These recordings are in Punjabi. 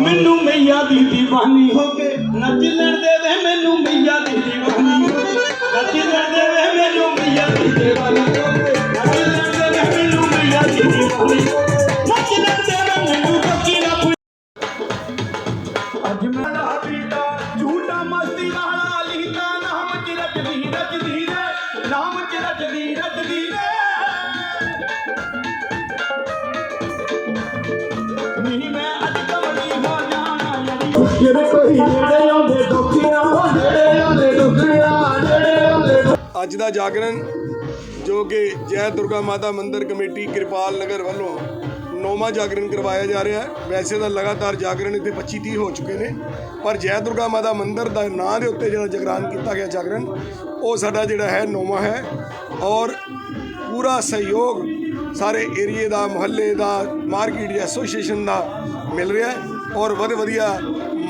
ਮੈਨੂੰ ਮਈਆ ਦੀ دیਵਾਨੀ ਹੋ ਕੇ ਨੱਚ ਲੈਣ ਦੇਵੇ ਮੈਨੂੰ ਮਈਆ ਦੀ دیਵਾਨੀ ਜਿਹੜੇ ਕੋਈ ਨੇੜੇ ਆਉਂਦੇ ਦੁਖੀਆਂ ਜਿਹੜੇ ਆਉਂਦੇ ਦੁਖੀਆਂ, ਜਿਹੜੇ ਆਉਂਦੇ ਅੱਜ ਦਾ ਜਾਗਰਣ, ਜੋ ਕਿ ਜੈ ਦੁਰਗਾ ਮਾਤਾ ਮੰਦਿਰ ਕਮੇਟੀ ਕਿਰਪਾਲ ਨਗਰ ਵੱਲੋਂ ਨੌਵਾਂ ਜਾਗਰਣ ਕਰਵਾਇਆ ਜਾ ਰਿਹਾ ਹੈ। ਵੈਸੇ ਤਾਂ ਲਗਾਤਾਰ ਜਾਗਰਣ ਇੱਥੇ 25 30 ਹੋ ਚੁੱਕੇ ਨੇ, ਪਰ ਜੈ ਦੁਰਗਾ ਮਾਤਾ ਮੰਦਿਰ ਦਾ ਨਾਂ ਦੇ ਉੱਤੇ ਜਿਹੜਾ ਜਗਰਾਨ ਕੀਤਾ ਗਿਆ ਜਾਗਰਣ, ਉਹ ਸਾਡਾ ਜਿਹੜਾ ਹੈ ਨੌਵਾਂ ਹੈ ਔਰ ਪੂਰਾ ਸਹਿਯੋਗ ਸਾਰੇ ਏਰੀਏ ਦਾ, ਮੁਹੱਲੇ ਦਾ, ਮਾਰਕੀਟ ਐਸੋਸੀਏਸ਼ਨ ਦਾ ਮਿਲ ਰਿਹਾ ਹੈ ਔਰ ਵਧ ਵਧੀਆ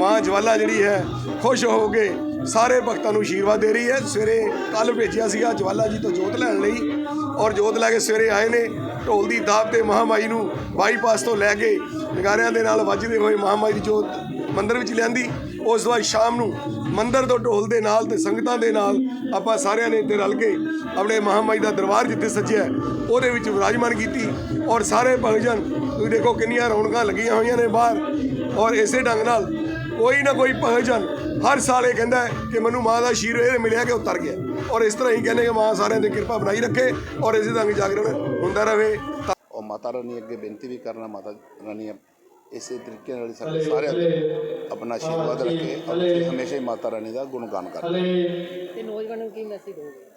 ਮਾਂ ਜਵਾਲਾ ਜਿਹੜੀ ਹੈ, ਖੁਸ਼ ਹੋ ਕੇ ਸਾਰੇ ਭਗਤਾਂ ਨੂੰ ਆਸ਼ੀਰਵਾਦ ਦੇ ਰਹੀ ਹੈ। ਸਵੇਰੇ ਕੱਲ ਭੇਜਿਆ ਸੀਗਾ ਜਵਾਲਾ ਜੀ ਤੋਂ ਜੋਤ ਲੈਣ ਲਈ ਔਰ ਜੋਤ ਲੈ ਕੇ ਸਵੇਰੇ ਆਏ ਨੇ ਢੋਲ ਦੀ ਦਾਬ ਤੇ ਮਹਾਮਾਈ ਨੂੰ ਬਾਈਪਾਸ ਤੋਂ ਲੈ ਕੇ ਨਗਾਰਿਆਂ ਦੇ ਨਾਲ ਵੱਜਦੇ ਹੋਏ ਮਹਾਮਾਈ ਦੀ ਜੋਤ ਮੰਦਰ ਵਿੱਚ ਲਿਆਂਦੀ। ਉਸ ਤੋਂ ਬਾਅਦ ਸ਼ਾਮ ਨੂੰ ਮੰਦਰ ਤੋਂ ਢੋਲ ਦੇ ਨਾਲ ਤੇ ਸੰਗਤਾਂ ਦੇ ਨਾਲ ਆਪਾਂ ਸਾਰਿਆਂ ਨੇ ਇੱਥੇ ਰਲ ਕੇ ਆਪਣੇ ਮਹਾਮਾਈ ਦਾ ਦਰਬਾਰ ਜਿੱਥੇ ਸੱਜਿਆ, ਉਹਦੇ ਵਿੱਚ ਵਿਰਾਜਮਾਨ ਕੀਤੀ ਔਰ ਸਾਰੇ ਭਗਜਨ, ਤੁਸੀਂ ਦੇਖੋ ਕਿੰਨੀਆਂ ਰੌਣਕਾਂ ਲੱਗੀਆਂ ਹੋਈਆਂ ਨੇ ਬਾਹਰ ਔਰ ਇਸੇ ਢੰਗ ਨਾਲ ਕੋਈ ਨਾ ਕੋਈ ਭਗਜਨ ਹਰ ਸਾਲ ਇਹ ਕਹਿੰਦਾ ਕਿ ਮੈਨੂੰ ਮਾਂ ਦਾ ਆਸ਼ੀਰਵਾਦ ਮਿਲਿਆ ਕਿ ਉਤਰ ਗਿਆ। ਔਰ ਇਸ ਤਰ੍ਹਾਂ ਹੀ ਕਹਿੰਦੇ ਕਿ ਮਾਂ ਸਾਰਿਆਂ ਦੀ ਕਿਰਪਾ ਬਣਾਈ ਰੱਖੇ ਔਰ ਇਸੇ ਢੰਗ ਜਾਗਰਣ ਹੁੰਦਾ ਰਹੇ। ਔਰ ਮਾਤਾ ਰਾਣੀ ਅੱਗੇ ਬੇਨਤੀ ਵੀ ਕਰਨਾ ਮਾਤਾ ਰਾਣੀ ਇਸੇ ਤਰੀਕੇ ਨਾਲ ਸਾਡੇ ਸਾਰਿਆਂ ਤੇ ਆਪਣਾ ਆਸ਼ੀਰਵਾਦ ਰੱਖੇ। ਔਰ ਤੁਸੀਂ ਹਮੇਸ਼ਾ ਹੀ ਮਾਤਾ ਰਾਣੀ ਦਾ ਗੁਣਗਾਨ ਕਰਦੇ ਤੇ ਨੌਜਵਾਨਾਂ ਨੂੰ ਕੀ ਮੈਸੇਜ ਦੋਗੇ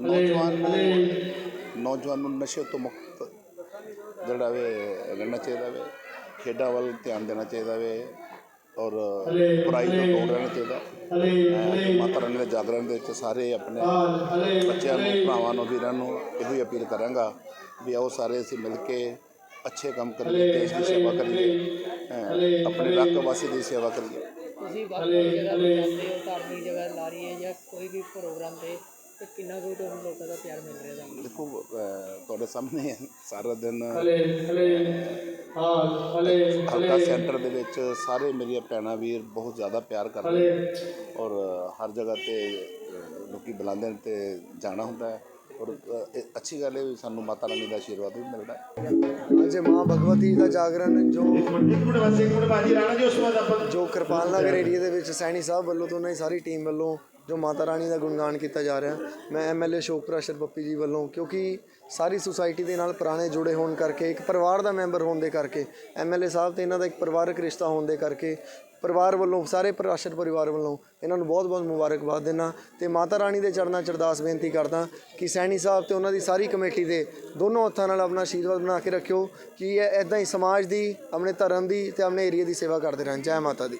ਨੌਜਵਾਨ ਨੂੰ ਨੌਜਵਾਨ ਨੂੰ ਨਸ਼ੇ ਤੋਂ ਮੁਕਤ ਜਿਹੜਾ ਵੇ ਰਹਿਣਾ ਚਾਹੀਦਾ ਵੇ ਖੇਡਾਂ ਵੱਲ ਧਿਆਨ ਦੇਣਾ ਚਾਹੀਦਾ ਵੇ। ਔਰ ਤੋਂ ਦੂਰ ਰਹਿਣਾ ਚਾਹੀਦਾ ਮਾਤਾ ਰਾਣੀ ਦੇ ਜਾਗਰਣ ਦੇ ਵਿੱਚ ਸਾਰੇ ਆਪਣੇ ਬੱਚਿਆਂ ਨੂੰ ਭਰਾਵਾਂ ਨੂੰ ਵੀਰਾਂ ਨੂੰ ਇਹੋ ਹੀ ਅਪੀਲ ਕਰਾਂਗਾ ਵੀ ਆਓ ਸਾਰੇ ਅਸੀਂ ਮਿਲ ਕੇ ਅੱਛੇ ਕੰਮ ਕਰੀਏ ਦੇਸ਼ ਦੀ ਸੇਵਾ ਕਰੀਏ ਆਪਣੇ ਇਲਾਕਾ ਵਾਸੀ ਦੀ ਸੇਵਾ ਕਰੀਏ। ਤੁਸੀਂ ਵੱਖ ਜਗ੍ਹਾ ਤੇ ਜਾਂਦੇ ਹੋ ਧਾਰਮਿਕ ਜਗ੍ਹਾ ਲਾਰੀ ਹੈ ਜਾਂ ਕੋਈ ਵੀ ਪ੍ਰੋਗਰਾਮ ਤੇ ਤੇ ਕਿੰਨਾ ਤੁਹਾਨੂੰ ਲੋਕਾਂ ਦਾ ਪਿਆਰ ਮਿਲ ਰਿਹਾ ਤੁਹਾਨੂੰ? ਦੇਖੋ ਤੁਹਾਡੇ ਸਾਹਮਣੇ ਸਾਰਾ ਦਿਨ ਹਲਕਾ ਸੈਂਟਰ ਦੇ ਵਿੱਚ ਸਾਰੇ ਮੇਰੀਆਂ ਭੈਣਾਂ ਵੀਰ ਬਹੁਤ ਜ਼ਿਆਦਾ ਪਿਆਰ ਕਰਦੇ ਨੇ। ਔਰ ਹਰ ਜਗ੍ਹਾ ਤੇ ਲੋਕੀ ਬੁਲਾਉਂਦੇ ਨੇ ਤੇ ਜਾਣਾ ਹੁੰਦਾ ਹੈ। ਔਰ ਇਹ ਅੱਛੀ ਗੱਲ ਹੈ ਵੀ ਸਾਨੂੰ ਮਾਤਾ ਰਾਣੀ ਦਾ ਆਸ਼ੀਰਵਾਦ ਵੀ ਮਿਲਦਾ ਹੈ। ਅੱਜ ਮਾਂ ਭਗਵਤੀ ਦਾ ਜਾਗਰਣ ਜੋ ਜੋ ਕਿਰਪਾਲ ਨਗਰ ਏਰੀਆ ਦੇ ਵਿੱਚ ਸੈਣੀ ਸਾਹਿਬ ਵੱਲੋਂ ਤੋਂ ਉਹਨਾਂ ਦੀ ਸਾਰੀ ਟੀਮ ਵੱਲੋਂ ਜੋ ਮਾਤਾ ਰਾਣੀ ਦਾ ਗੁਣਗਾਨ ਕੀਤਾ ਜਾ ਰਿਹਾ। ਮੈਂ ਐਮਐਲਏ ਸ਼ੋਕ ਪ੍ਰਸ਼ਰ ਪੱਪੀ ਜੀ ਵੱਲੋਂ, ਕਿਉਂਕਿ ਸਾਰੀ ਸੁਸਾਇਟੀ ਦੇ ਨਾਲ ਪੁਰਾਣੇ ਜੁੜੇ ਹੋਣ ਕਰਕੇ, ਇੱਕ ਪਰਿਵਾਰ ਦਾ ਮੈਂਬਰ ਹੋਣ ਦੇ ਕਰਕੇ ਐਮਐਲਏ ਸਾਹਿਬ ਤੇ ਇਹਨਾਂ ਦਾ ਇੱਕ ਪਰਿਵਾਰਕ ਰਿਸ਼ਤਾ ਹੋਣ ਦੇ ਕਰਕੇ, ਪਰਿਵਾਰ ਵੱਲੋਂ, ਸਾਰੇ ਪ੍ਰਸ਼ਰ ਪਰਿਵਾਰ ਵੱਲੋਂ ਇਹਨਾਂ ਨੂੰ ਬਹੁਤ-ਬਹੁਤ ਮੁਬਾਰਕਬਾਦ ਦਿੰਦਾ ਤੇ ਮਾਤਾ ਰਾਣੀ ਦੇ ਚਰਨਾਂ ਚ ਅਰਦਾਸ ਬੇਨਤੀ ਕਰਦਾ ਕਿ ਸੈਣੀ ਸਾਹਿਬ ਤੇ ਉਹਨਾਂ ਦੀ ਸਾਰੀ ਕਮੇਟੀ ਦੇ ਦੋਨੋਂ ਹੱਥਾਂ ਨਾਲ ਆਪਣਾ ਆਸ਼ੀਰਵਾਦ ਬਣਾ ਕੇ ਰੱਖਿਓ ਕਿ ਇਹ ਇਦਾਂ ਹੀ ਸਮਾਜ ਦੀ, ਆਪਣੇ ਧਰਮ ਦੀ ਤੇ ਆਪਣੇ ਏਰੀਆ ਦੀ ਸੇਵਾ ਕਰਦੇ ਰਹਿਣ। ਜੈ ਮਾਤਾ ਦੀ।